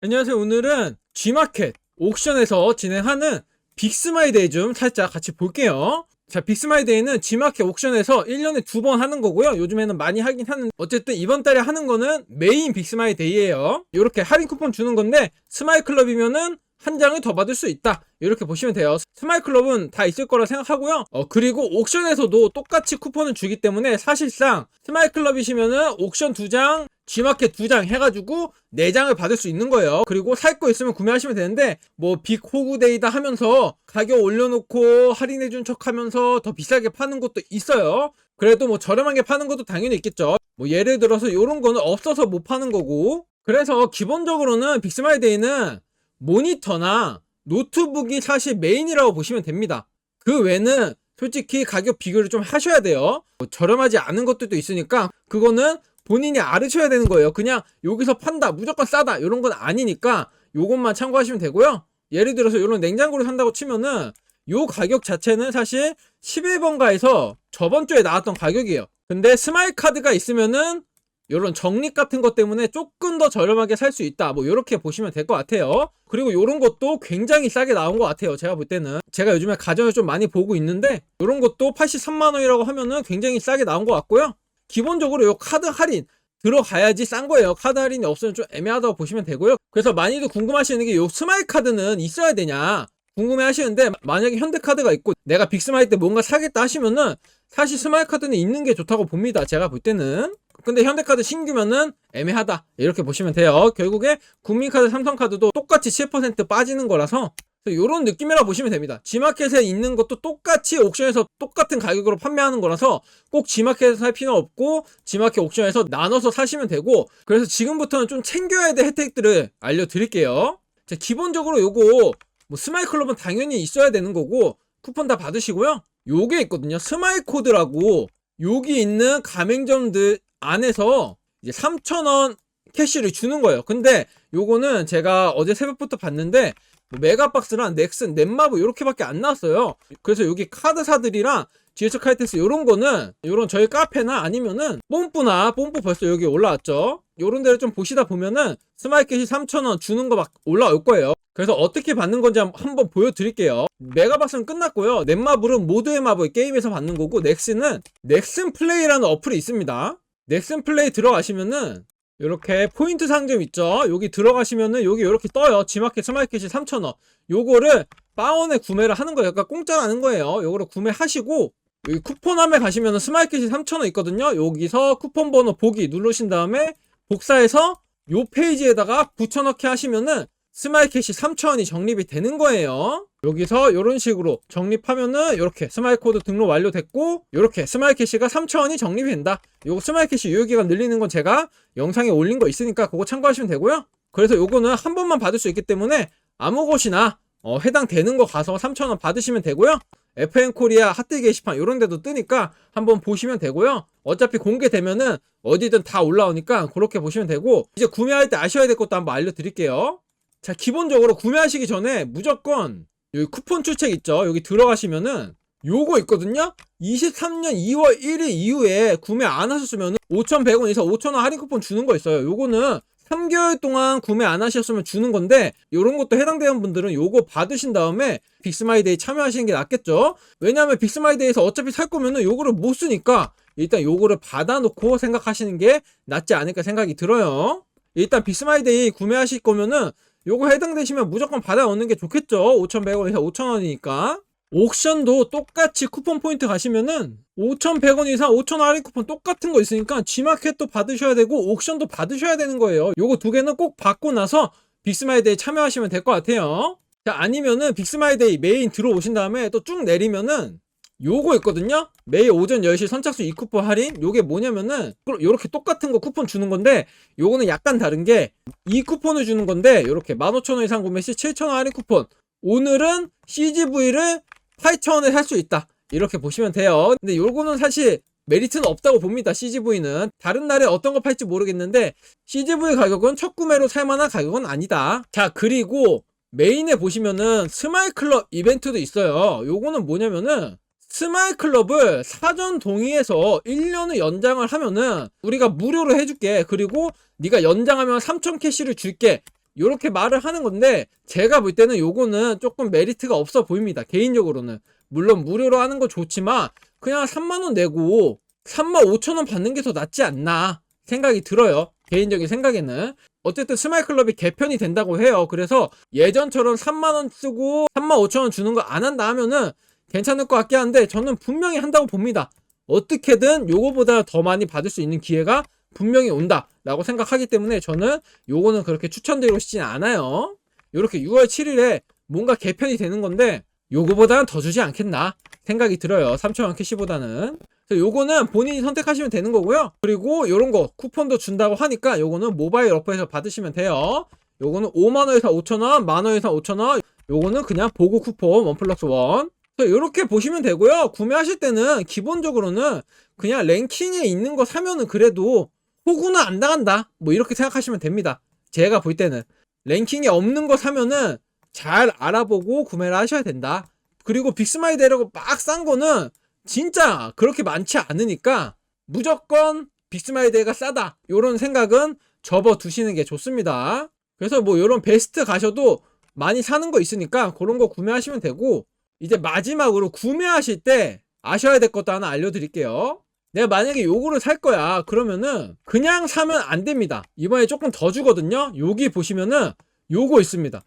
안녕하세요. 오늘은 G마켓 옥션에서 진행하는 빅스마이데이 좀 살짝 같이 볼게요. 자, 빅스마이데이는 G마켓 옥션에서 1년에 두 번 하는 거고요. 요즘에는 많이 하긴 하는데 어쨌든 이번 달에 하는 거는 메인 빅스마이데이예요. 이렇게 할인 쿠폰 주는 건데 스마일 클럽이면은 한 장을 더 받을 수 있다. 이렇게 보시면 돼요. 스마일 클럽은 다 있을 거라 생각하고요. 어, 그리고 옥션에서도 똑같이 쿠폰을 주기 때문에 사실상 스마일 클럽이시면은 옥션 두 장, G마켓 두 장 해가지고 네 장을 받을 수 있는 거예요. 그리고 살 거 있으면 구매하시면 되는데 뭐 빅 호구데이다 하면서 가격 올려놓고 할인해준 척 하면서 더 비싸게 파는 것도 있어요. 그래도 뭐 저렴하게 파는 것도 당연히 있겠죠. 뭐 예를 들어서 이런 거는 없어서 못 파는 거고. 그래서 기본적으로는 빅스마일데이는 모니터나 노트북이 사실 메인이라고 보시면 됩니다. 그 외는 솔직히 가격 비교를 좀 하셔야 돼요. 뭐 저렴하지 않은 것들도 있으니까 그거는 본인이 알으셔야 되는 거예요. 그냥 여기서 판다, 무조건 싸다 이런 건 아니니까 요것만 참고하시면 되고요. 예를 들어서 이런 냉장고를 산다고 치면은 요 가격 자체는 사실 11번가에서 저번 주에 나왔던 가격이에요. 근데 스마일 카드가 있으면은 요런 적립 같은 것 때문에 조금 더 저렴하게 살 수 있다. 뭐 요렇게 보시면 될 것 같아요. 그리고 요런 것도 굉장히 싸게 나온 것 같아요. 제가 볼 때는. 제가 요즘에 가전을 좀 많이 보고 있는데 요런 것도 83만 원이라고 하면은 굉장히 싸게 나온 것 같고요. 기본적으로 요 카드 할인 들어가야지 싼 거예요. 카드 할인이 없으면 좀 애매하다고 보시면 되고요. 그래서 많이들 궁금하시는 게요 스마일 카드는 있어야 되냐? 궁금해 하시는데 만약에 현대카드가 있고 내가 빅스마일 때 뭔가 사겠다 하시면은 사실 스마일 카드는 있는 게 좋다고 봅니다. 제가 볼 때는. 근데 현대카드 신규면은 애매하다. 이렇게 보시면 돼요. 결국에 국민카드, 삼성카드도 똑같이 7% 빠지는 거라서 이런 느낌이라 보시면 됩니다. G마켓에 있는 것도 똑같이 옥션에서 똑같은 가격으로 판매하는 거라서 꼭 G마켓에서 살 필요 없고 G마켓 옥션에서 나눠서 사시면 되고 그래서 지금부터는 좀 챙겨야 될 혜택들을 알려드릴게요. 자, 기본적으로 요거 뭐 스마일 클럽은 당연히 있어야 되는 거고 쿠폰 다 받으시고요. 요게 있거든요. 스마일 코드라고 여기 있는 가맹점들 안에서 이제 3,000원 캐시를 주는 거예요. 근데 요거는 제가 어제 새벽부터 봤는데 뭐 메가박스랑 넥슨, 넷마블 이렇게밖에 안 나왔어요. 그래서 여기 카드사들이랑 GH 카이테스 이런 거는 이런 저희 카페나 아니면은 뽐뿌나 뽐뿌 벌써 여기 올라왔죠. 요런 데를 좀 보시다 보면은 스마일캣이 3,000원 주는 거 막 올라올 거예요. 그래서 어떻게 받는 건지 한- 한번 보여드릴게요. 메가박스는 끝났고요. 넷마블은 모두의 마블 게임에서 받는 거고 넥슨은 넥슨 플레이라는 어플이 있습니다. 넥슨 플레이 들어가시면은 이렇게 포인트 상점 있죠. 여기 들어가시면은 여기 이렇게 떠요. 지마켓 스마일캣이 3,000원. 요거를 바원에 구매를 하는 거예요. 그러니까 공짜라는 거예요. 요거를 구매하시고 여기 쿠폰함에 가시면은 스마일캣이 3,000원 있거든요. 여기서 쿠폰 번호 보기 누르신 다음에 복사해서 요 페이지에다가 붙여넣기 하시면은 스마일캣이 3,000원이 적립이 되는 거예요. 여기서 이런 식으로 적립하면은 이렇게 스마일 코드 등록 완료됐고 이렇게 스마일캐시가 3,000원이 적립이 된다. 요거 스마일캐시 유효기간 늘리는 건 제가 영상에 올린 거 있으니까 그거 참고하시면 되고요. 그래서 요거는 한 번만 받을 수 있기 때문에 아무 곳이나 어, 해당되는 거 가서 3,000원 받으시면 되고요. FN 코리아 핫딜 게시판 이런 데도 뜨니까 한번 보시면 되고요. 어차피 공개되면은 어디든 다 올라오니까 그렇게 보시면 되고 이제 구매할 때 아셔야 될 것도 한번 알려드릴게요. 자, 기본적으로 구매하시기 전에 무조건 여기 쿠폰 출첵 있죠? 여기 들어가시면은 요거 있거든요? 23년 2월 1일 이후에 구매 안 하셨으면 5,100원 이상 5,000원 할인 쿠폰 주는 거 있어요. 요거는 3개월 동안 구매 안 하셨으면 주는 건데 요런 것도 해당되는 분들은 요거 받으신 다음에 빅스마이데이 참여하시는 게 낫겠죠? 왜냐하면 빅스마이데이에서 어차피 살 거면은 요거를 못 쓰니까 일단 요거를 받아놓고 생각하시는 게 낫지 않을까 생각이 들어요. 일단 빅스마이데이 구매하실 거면은 요거 해당되시면 무조건 받아오는 게 좋겠죠. 5,100원에서 5,000원이니까. 옥션도 똑같이 쿠폰 포인트 가시면은 5,100원 이상 5,000원 할인 쿠폰 똑같은 거 있으니까 G마켓도 받으셔야 되고 옥션도 받으셔야 되는 거예요. 요거 두 개는 꼭 받고 나서 빅스마일데이 참여하시면 될 것 같아요. 자, 아니면은 빅스마일데이 메인 들어오신 다음에 또 쭉 내리면은 요거 있거든요. 매일 오전 10시 선착순 2쿠폰 할인. 요게 뭐냐면은 요렇게 똑같은 거 쿠폰 주는 건데 요거는 약간 다른 게 이 쿠폰을 주는 건데 요렇게 15,000원 이상 구매 시 7,000원 할인 쿠폰. 오늘은 CGV를 8,000원에 살 수 있다. 이렇게 보시면 돼요. 근데 요거는 사실 메리트는 없다고 봅니다. CGV는 다른 날에 어떤 거 팔지 모르겠는데 CGV 가격은 첫 구매로 살만한 가격은 아니다. 자 그리고 메인에 보시면은 스마일 클럽 이벤트도 있어요. 요거는 뭐냐면은 스마일 클럽을 사전 동의해서 1년을 연장을 하면은 우리가 무료로 해줄게. 그리고 네가 연장하면 3,000 캐시를 줄게. 요렇게 말을 하는 건데 제가 볼 때는 요거는 조금 메리트가 없어 보입니다. 개인적으로는. 물론 무료로 하는 거 좋지만 그냥 3만 원 내고 3만 5천 원 받는 게 더 낫지 않나 생각이 들어요. 개인적인 생각에는. 어쨌든 스마일 클럽이 개편이 된다고 해요. 그래서 예전처럼 3만 원 쓰고 3만 5천 원 주는 거 안 한다 하면은 괜찮을 것 같긴 한데 저는 분명히 한다고 봅니다. 어떻게든 요거보다 더 많이 받을 수 있는 기회가 분명히 온다라고 생각하기 때문에 저는 요거는 그렇게 추천드리고 싶진 않아요. 요렇게 6월 7일에 뭔가 개편이 되는 건데 요거보다는 더 주지 않겠나 생각이 들어요. 3천원 캐시보다는. 요거는 본인이 선택하시면 되는 거고요. 그리고 요런 거 쿠폰도 준다고 하니까 요거는 모바일 어플에서 받으시면 돼요. 요거는 5만원 에서 5천원, 만원 에서 5천원, 요거는 그냥 보고 쿠폰 원 플러스 원. 이렇게 보시면 되고요. 구매하실 때는 기본적으로는 그냥 랭킹에 있는 거 사면은 그래도 호구는 안 당한다. 뭐 이렇게 생각하시면 됩니다. 제가 볼 때는 랭킹에 없는 거 사면은 잘 알아보고 구매를 하셔야 된다. 그리고 빅스마이데라고 막 싼 거는 진짜 그렇게 많지 않으니까 무조건 빅스마이데가 싸다. 요런 생각은 접어 두시는 게 좋습니다. 그래서 뭐 요런 베스트 가셔도 많이 사는 거 있으니까 그런 거 구매하시면 되고 이제 마지막으로 구매하실 때 아셔야 될 것도 하나 알려드릴게요. 내가 만약에 요거를 살 거야. 그러면은 그냥 사면 안 됩니다. 이번에 조금 더 주거든요. 여기 보시면은 요거 있습니다.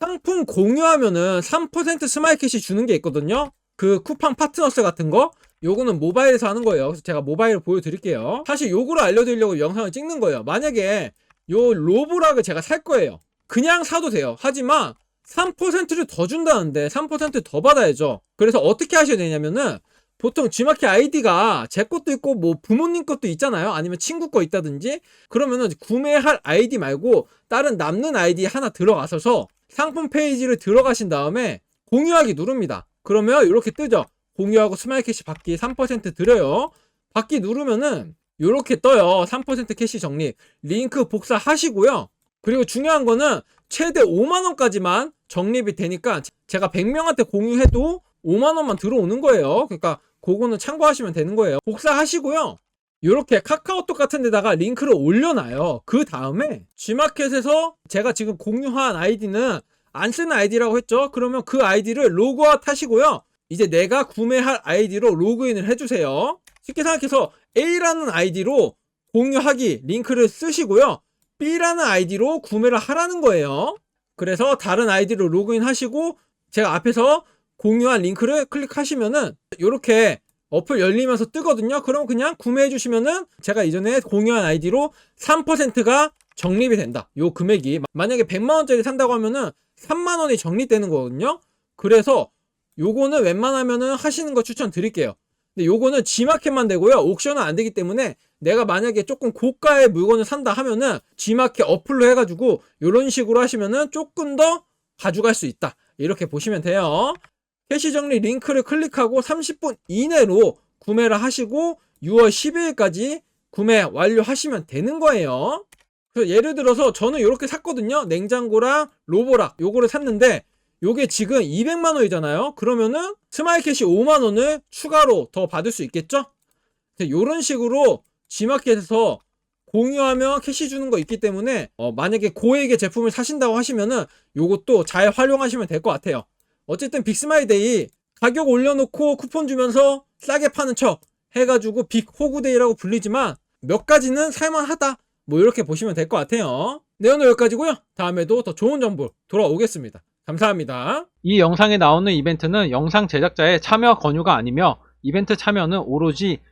상품 공유하면은 3% 스마일 캐시 주는 게 있거든요. 그 쿠팡 파트너스 같은 거. 요거는 모바일에서 하는 거예요. 그래서 제가 모바일을 보여드릴게요. 사실 요거를 알려드리려고 영상을 찍는 거예요. 만약에 요 로브락을 제가 살 거예요. 그냥 사도 돼요. 하지만 3%를 더 준다는데 3%더 받아야죠. 그래서 어떻게 하셔야 되냐면은 보통 G마켓 아이디가 제 것도 있고 뭐 부모님 것도 있잖아요. 아니면 친구 거 있다든지 그러면은 구매할 아이디 말고 다른 남는 아이디 하나 들어가셔서 상품 페이지를 들어가신 다음에 공유하기 누릅니다. 그러면 이렇게 뜨죠. 공유하고 스마일 캐시 받기 3% 드려요. 받기 누르면은 이렇게 떠요. 3% 캐시 적립. 링크 복사하시고요. 그리고 중요한 거는 최대 5만원까지만 적립이 되니까 제가 100명한테 공유해도 5만원만 들어오는 거예요. 그러니까 그거는 참고하시면 되는 거예요. 복사하시고요. 이렇게 카카오톡 같은 데다가 링크를 올려놔요. 그 다음에 G마켓에서 제가 지금 공유한 아이디는 안 쓰는 아이디라고 했죠. 그러면 그 아이디를 로그아웃 하시고요. 이제 내가 구매할 아이디로 로그인을 해주세요. 쉽게 생각해서 A라는 아이디로 공유하기 링크를 쓰시고요. B라는 아이디로 구매를 하라는 거예요. 그래서 다른 아이디로 로그인 하시고 제가 앞에서 공유한 링크를 클릭하시면은 이렇게 어플 열리면서 뜨거든요. 그럼 그냥 구매해 주시면은 제가 이전에 공유한 아이디로 3%가 적립이 된다. 요 금액이 만약에 100만 원짜리 산다고 하면은 3만 원이 적립되는 거거든요. 그래서 요거는 웬만하면은 하시는 거 추천드릴게요. 근데 요거는 G마켓만 되고요. 옥션은 안 되기 때문에 내가 만약에 조금 고가의 물건을 산다 하면은 G마켓 어플로 해가지고 요런 식으로 하시면은 조금 더 가져갈 수 있다. 이렇게 보시면 돼요. 캐시 정리 링크를 클릭하고 30분 이내로 구매를 하시고 6월 12일까지 구매 완료하시면 되는 거예요. 그래서 예를 들어서 저는 이렇게 샀거든요. 냉장고랑 로보락 요거를 샀는데 요게 지금 200만 원이잖아요. 그러면은 스마일 캐시 5만 원을 추가로 더 받을 수 있겠죠? 이런 식으로 G마켓에서 공유하면 캐시 주는 거 있기 때문에 어, 만약에 고액의 제품을 사신다고 하시면은 요것도 잘 활용하시면 될 것 같아요. 어쨌든 빅스마일데이 가격 올려놓고 쿠폰 주면서 싸게 파는 척 해가지고 빅 호구데이라고 불리지만 몇 가지는 살만하다. 뭐 이렇게 보시면 될 것 같아요. 네 오늘 여기까지고요. 다음에도 더 좋은 정보 돌아오겠습니다. 감사합니다. 이 영상에 나오는 이벤트는 영상 제작자의 참여 권유가 아니며 이벤트 참여는 오로지